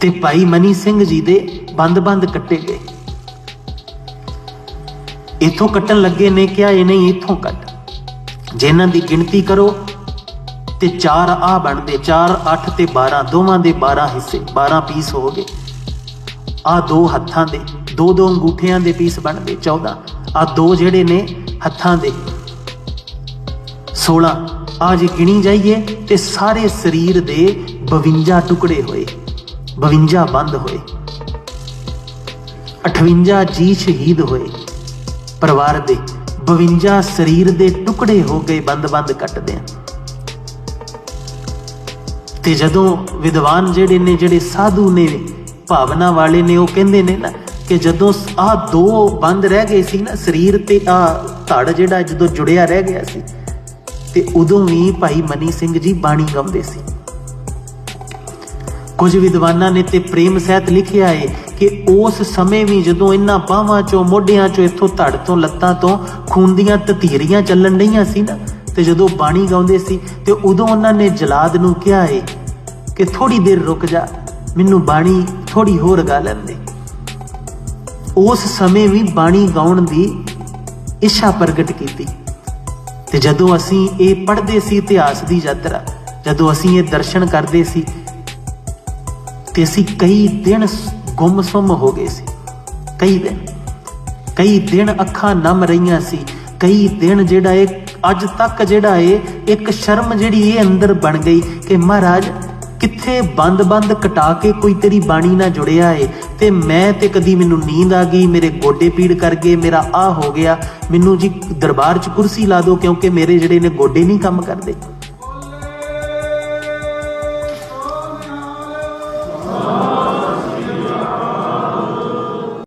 ਤੇ ਭਾਈ ਮਨੀ ਸਿੰਘ ਜੀ ਦੇ ਬੰਦ-ਬੰਦ ਕੱਟੇ ਗਏ। ਇਥੋਂ ਕੱਟਣ ਲੱਗੇ ਨੇ ਕਿਹਾ ਇਹ ਨਹੀਂ, ਇਥੋਂ ਕੱਟ। ਜੇ ਦੀ ਗਿਣਤੀ ਕਰੋ ਤੇ 4 ਆ ਬਣਦੇ 4 8 ਤੇ 12 ਦੋਵਾਂ ਦੇ 12 ਹਿੱਸੇ 12 ਪੀਸ ਹੋ ਗਏ। ਆ ਦੋ ਹੱਥਾਂ ਦੇ, ਦੋ ਦੋ ਅੰਗੂਠਿਆਂ ਦੇ ਪੀਸ ਬਣਦੇ 14 ਆ ਦੋ ਜਿਹੜੇ ਨੇ ਹੱਥਾਂ ਦੇ। 16 ਆ ਜੇ ਗਿਣੀ ਜਾਈਏ ਤੇ ਸਾਰੇ ਸਰੀਰ ਦੇ 52 ਟੁਕੜੇ ਹੋਏ। 52 ਬੰਦ ਹੋਏ। 58 ਜੀ ਸ਼ਹੀਦ ਹੋਏ। ਪਰਿਵਾਰ ਦੇ 52 ਸਰੀਰ ਦੇ ਟੁਕੜੇ ਹੋ ਗਏ ਬੰਦ-ਬੰਦ ਕੱਟਦੇ ਆ ਤੇ ਜਦੋਂ ਵਿਦਵਾਨ ਜਿਹੜੇ ਨੇ, ਜਿਹੜੇ ਸਾਧੂ ਨੇ, ਭਾਵਨਾ ਵਾਲੇ ਨੇ, ਉਹ ਕਹਿੰਦੇ ਨੇ ਨਾ ਕਿ ਜਦੋਂ ਆ ਦੋ ਬੰਦ ਰਹਿ ਗਏ ਸੀ ਨਾ, ਸਰੀਰ ਤੇ ਆ ਧੜ ਜਿਹੜਾ ਜਦੋਂ ਜੁੜਿਆ ਰਹਿ ਗਿਆ ਸੀ, ਤੇ ਉਦੋਂ ਵੀ ਭਾਈ ਮਨੀ ਸਿੰਘ ਜੀ ਬਾਣੀ ਗਾਉਂਦੇ ਸੀ। ਕੁਝ ਵਿਦਵਾਨਾਂ ਨੇ ਤੇ ਪ੍ਰੇਮ ਸਹਿਤ ਲਿਖਿਆ ਏ ਕਿ ਉਸ ਸਮੇਂ ਵੀ ਜਦੋਂ ਇਹਨਾਂ ਬਾਹਾਂ ਚੋਂ, ਮੋਢਿਆਂ ਚੋਂ ਇੱਥੋਂ ਧੜ ਤੋਂ, ਲੱਤਾਂ ਤੋਂ ਖੂਨ ਦੀਆਂ ਤਤੀਰੀਆਂ ਚੱਲਣ ਰਹੀਆਂ ਸੀ ਨਾ, ਤੇ ਜਦੋਂ ਬਾਣੀ ਗਾਉਂਦੇ ਸੀ ਤੇ ਉਦੋਂ ਉਹਨਾਂ ਨੇ ਜਲਾਦ ਨੂੰ ਕਿਹਾ ਏ ਕਿ ਥੋੜੀ ਦੇਰ ਰੁਕ ਜਾ, ਮੈਨੂੰ ਬਾਣੀ ਥੋੜੀ ਹੋਰ ਗਾ ਲੈਂਦੇ। ਉਸ ਸਮੇਂ ਵੀ ਬਾਣੀ ਗਾਉਣ ਦੀ ਇੱਛਾ ਪ੍ਰਗਟ ਕੀਤੀ। ਤੇ ਜਦੋਂ ਅਸੀਂ ਇਹ ਪੜ੍ਹਦੇ ਸੀ ਇਤਿਹਾਸ ਦੀ ਯਾਤਰਾ, ਜਦੋਂ ਅਸੀਂ ਇਹ ਦਰਸ਼ਨ ਕਰਦੇ ਸੀ ਤੇ ਅਸੀਂ ਕਈ ਦਿਨ ਗੁੰਮਸੁੰਮ ਹੋ ਗਏ ਸੀ। ਕਈ ਦਿਨ। ਕਈ ਦਿਨ ਅੱਖਾਂ ਨਮ ਰਹੀਆਂ ਸੀ। ਕਈ ਦਿਨ ਜਿਹੜਾ ਇਹ, ਅੱਜ ਤੱਕ ਜਿਹੜਾ ਇਹ, ਇੱਕ ਸ਼ਰਮ ਜਿਹੜੀ ਇਹ ਅੰਦਰ ਬਣ ਗਈ ਕਿ ਮਹਾਰਾਜ, ਕਿੱਥੇ ਬੰਦ-ਬੰਦ ਕਟਾ ਕੇ ਕੋਈ ਤੇਰੀ ਬਾਣੀ ਨਾਲ ਜੁੜਿਆ ਏ? ਤੇ ਮੈਂ ਤੇ ਕਦੀ ਮੈਨੂੰ ਨੀਂਦ ਆ ਗਈ, ਮੇਰੇ ਗੋਡੇ ਪੀੜ ਕਰ ਗਏ, ਮੇਰਾ ਆ ਹੋ ਗਿਆ। ਮੈਨੂੰ ਜੀ ਦਰਬਾਰ 'ਚ ਕੁਰਸੀ ਲਾ ਦਿਓ ਕਿਉਂਕਿ ਮੇਰੇ ਜਿਹੜੇ ਨੇ ਗੋਡੇ ਨਹੀਂ ਕੰਮ ਕਰਦੇ।